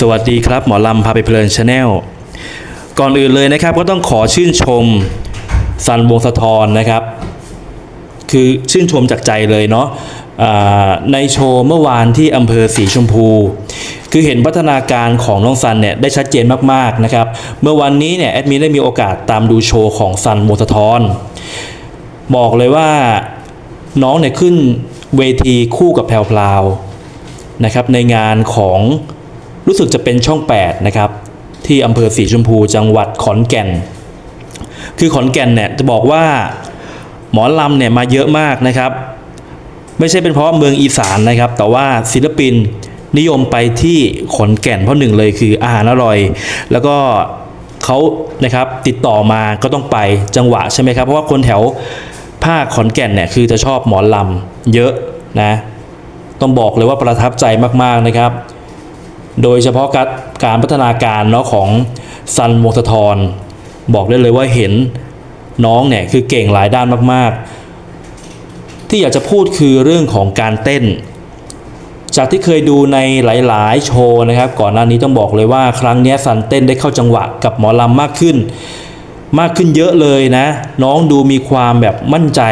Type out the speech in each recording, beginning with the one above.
สวัสดีครับ หมอลำพาไปเพลินชาแนลก่อนอื่นเลยนะครับ ก็ต้องขอชื่นชมซันวงสะทอนนะครับ คือชื่นชมจากใจเลยเนาะในโชว์เมื่อวานที่อำเภอสีชมพู คือเห็นพัฒนาการของน้องซันเนี่ยได้ชัดเจนมากๆนะครับ เมื่อวันนี้เนี่ยแอดมินได้มีโอกาสตามดูโชว์ของซันวงสะทอนบอกเลยว่าน้องเนี่ยขึ้นเวทีคู่กับแพรวพราวนะครับในงานของ รู้สึกจะเป็นช่อง 8 นะครับ ที่อำเภอสีชมพูจังหวัดขอนแก่น คือขอนแก่นเนี่ยจะบอกว่าหมอลำเนี่ยมาเยอะมากนะครับ ไม่ใช่เป็นเพราะเมืองอีสานนะครับ แต่ว่าศิลปินนิยมไปที่ขอนแก่นเพราะหนึ่งเลยคืออาหารอร่อย แล้วก็เขานะครับติดต่อมาก็ต้องไปจังหวะใช่ไหมครับ เพราะว่าคนแถวภาคขอนแก่นเนี่ยคือจะชอบหมอลำเยอะนะ ต้องบอกเลยว่าประทับใจมากๆนะครับ โดยเฉพาะการการพัฒนาการเนาะของซันวงศธรบอกได้เลยว่าเห็นน้องเนี่ยคือเก่งหลายด้านมากๆ ที่อยากจะพูดคือเรื่องของการเต้น จากที่เคยดูในหลาย ๆ โชว์นะครับ ก่อนหน้านี้ต้องบอกเลยว่าครั้งนี้ซันเต้นได้เข้าจังหวะกับหมอลำมากขึ้น มากขึ้นเยอะเลยนะ น้องดูมีความแบบมั่นใจ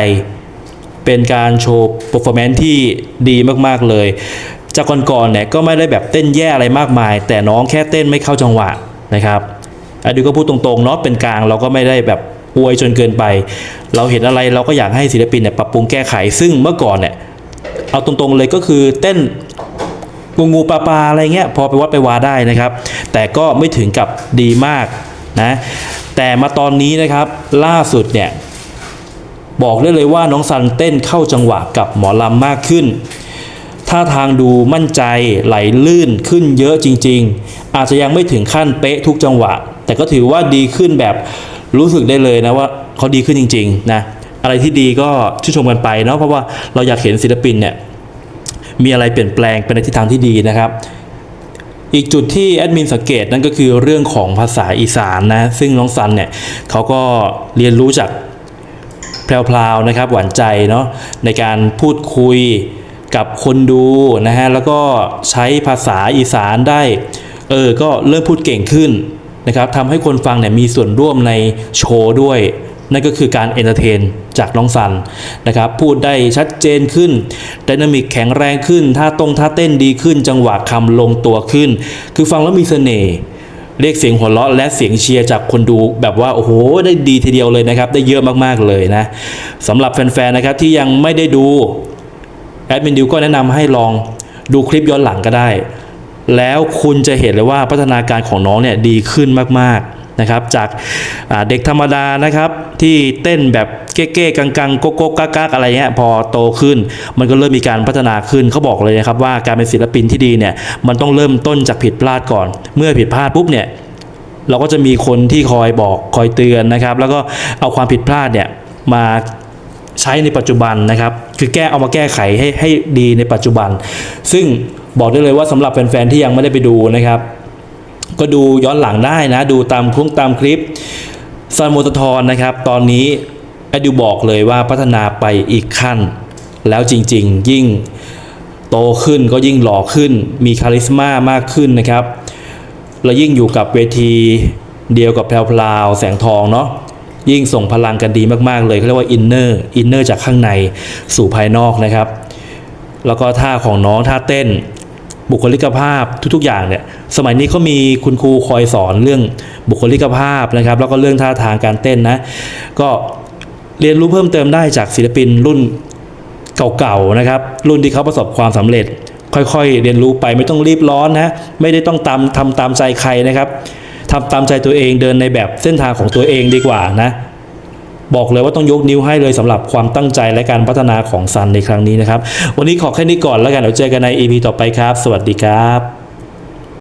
เป็นการโชว์ performance ที่ดีมาก ๆ เลย จากก่อนๆเนี่ยก็ไม่ได้แบบเต้นแย่อะไรมากมาย แต่น้องแค่เต้นไม่เข้าจังหวะนะครับอันนี้ก็พูดตรงๆเนาะเป็นกลางเราก็ไม่ได้แบบอวยจนเกินไป เราเห็นอะไรเราก็อยากให้ศิลปินเนี่ยปรับปรุงแก้ไขซึ่งเมื่อก่อนเนี่ยเอาตรงๆเลยก็คือเต้นงูงูปลาปลาอะไรเงี้ยพอไปวัดไปวาได้นะครับ แต่ก็ไม่ถึงกับดีมากนะแต่มาตอนนี้นะครับล่าสุดเนี่ยบอกได้เลยว่าน้องซันเต้นเข้าจังหวะกับหมอลำมากขึ้น ท่าทางดูมั่นใจไหลลื่นขึ้นเยอะจริง ๆ อาจจะยังไม่ถึงขั้นเป๊ะทุกจังหวะ แต่ก็ถือว่าดีขึ้นแบบรู้สึกได้เลยนะว่าเขาดีขึ้นจริงๆนะอะไรที่ดีก็ชื่นชมกันไปเนาะเพราะว่าเราอยากเห็นศิลปินเนี่ยมีอะไรเปลี่ยนแปลงไปในทิศทางที่ดีนะครับ อีกจุดที่แอดมินสังเกตนั่นก็คือเรื่องของภาษาอีสานนะซึ่งน้องซันเนี่ยเขาก็เรียนรู้จากแพรวๆนะครับหวานใจเนาะในการพูดคุย กับคนดูนะฮะแล้วก็ใช้ภาษาอีสานได้เออก็เริ่มพูดเก่งขึ้นนะครับทำให้คนฟังเนี่ยมีส่วนร่วมในโชว์ด้วย นั่นก็คือการเอนเตอร์เทนจากน้องซันนะครับพูดได้ชัดเจนขึ้นดินามิกแข็งแรงขึ้นท่าตรงท่าเต้นดีขึ้น จังหวะคำลงตัวขึ้น คือฟังแล้วมีเสน่ห์เรียกเสียงหัวเราะและเสียงเชียร์จากคนดูแบบว่า โอ้โห ได้ดีทีเดียวเลยนะครับ ได้เยอะมากๆเลยนะสำหรับแฟนๆนะครับที่ยังไม่ได้ดู แอดมินดิวก็แนะนำให้ลองดูคลิปย้อนหลังก็ได้ แล้วคุณจะเห็นเลยว่าพัฒนาการของน้องเนี่ยดีขึ้นมากๆนะครับ จากเด็กธรรมดานะครับ ที่เต้นแบบเก้ๆกังๆโกโก้กากๆอะไรเงี้ยพอโตขึ้น มันก็เริ่มมีการพัฒนาขึ้นเขาบอกเลยนะครับว่าการเป็นศิลปินที่ดีเนี่ยมันต้องเริ่มต้นจากผิดพลาดก่อน เมื่อผิดพลาดปุ๊บเนี่ยเราก็จะมีคนที่คอยบอกคอยเตือนนะครับ แล้วก็เอาความผิดพลาดเนี่ยมา ใช้ในปัจจุบันนะครับ คือแก้เอามาแก้ไขให้ให้ดีในปัจจุบัน ซึ่งบอกได้เลยว่าสำหรับแฟนๆที่ยังไม่ได้ไปดูนะครับ ก็ดูย้อนหลังได้นะ ดูตามคลุ้งตามคลิปซันโมตทอนนะครับ ตอนนี้แอดดิวบอกเลยว่าพัฒนาไปอีกขั้น แล้วจริง ๆ ยิ่งโตขึ้นก็ยิ่งหล่อขึ้น มีคาลิสมามากขึ้นนะครับ แล้วยิ่งอยู่กับเวทีเดียวกับแพรวพราวแสงทองเนาะ ยิ่งส่งพลังกันดีมากๆเลยเขาเรียกว่าอินเนอร์อินเนอร์จากข้างในสู่ภายนอกนะครับ แล้วก็ท่าของน้องท่าเต้น บุคลิกภาพทุกๆ อย่างเนี่ยสมัยนี้เขามีคุณครูคอยสอนเรื่องบุคลิกภาพนะครับ แล้วก็เรื่องท่าทางการเต้นนะ ก็เรียนรู้เพิ่มเติมได้จากศิลปินรุ่นเก่าๆนะครับ รุ่นที่เขาประสบความสำเร็จ ค่อยๆ เรียนรู้ไปไม่ต้องรีบร้อนนะ ไม่ได้ต้องตามทำตามใจใครนะครับ ทำตามใจตัวเองเดินในแบบเส้นทางของตัวเองดีกว่านะ บอกเลยว่าต้องยกนิ้วให้เลยสำหรับความตั้งใจและการพัฒนาของซันในครั้งนี้นะครับ วันนี้ขอแค่นี้ก่อนแล้วกันเดี๋ยวเจอกันใน EP ต่อไปครับ สวัสดีครับ